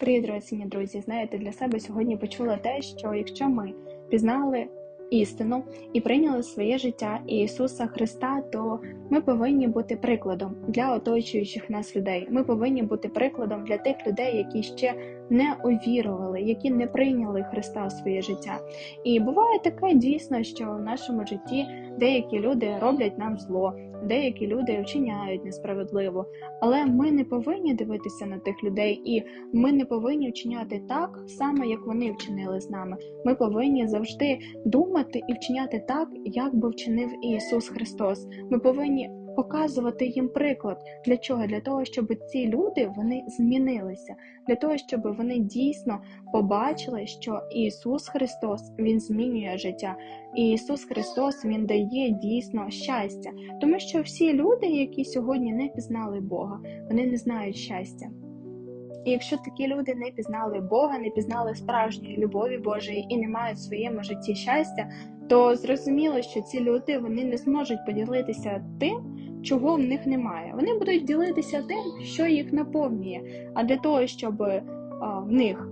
Привіт, дорогі друзі! Знаєте, для себе сьогодні почула те, що якщо ми пізнали істину і прийняли своє життя Ісуса Христа, то ми повинні бути прикладом для оточуючих нас людей. Ми повинні бути прикладом для тих людей, які ще не увірували, які не прийняли Христа в своє життя. І буває таке дійсно, що в нашому житті деякі люди роблять нам зло, деякі люди вчиняють несправедливо, але ми не повинні дивитися на тих людей, і ми не повинні вчиняти так саме, як вони вчинили з нами. Ми повинні завжди думати і вчиняти так, як би вчинив Ісус Христос. Ми повинні показувати їм приклад. Для чого? Для того, щоб ці люди вони змінилися, для того, щоб вони дійсно побачили, що Ісус Христос Він змінює життя. І Ісус Христос Він дає дійсно щастя, тому що всі люди, які сьогодні не пізнали Бога, вони не знають щастя. І якщо такі люди не пізнали Бога, не пізнали справжньої любові Божої і не мають в своєму житті щастя, то зрозуміло, що ці люди вони не зможуть поділитися тим, чого в них немає. Вони будуть ділитися тим, що їх наповнює. А для того, щоб в них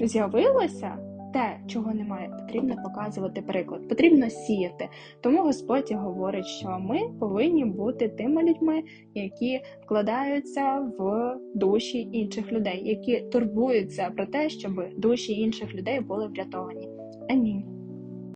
з'явилося те, чого немає, потрібно показувати приклад, потрібно сіяти. Тому Господь говорить, що ми повинні бути тими людьми, які вкладаються в душі інших людей, які турбуються про те, щоб душі інших людей були врятовані. Амінь.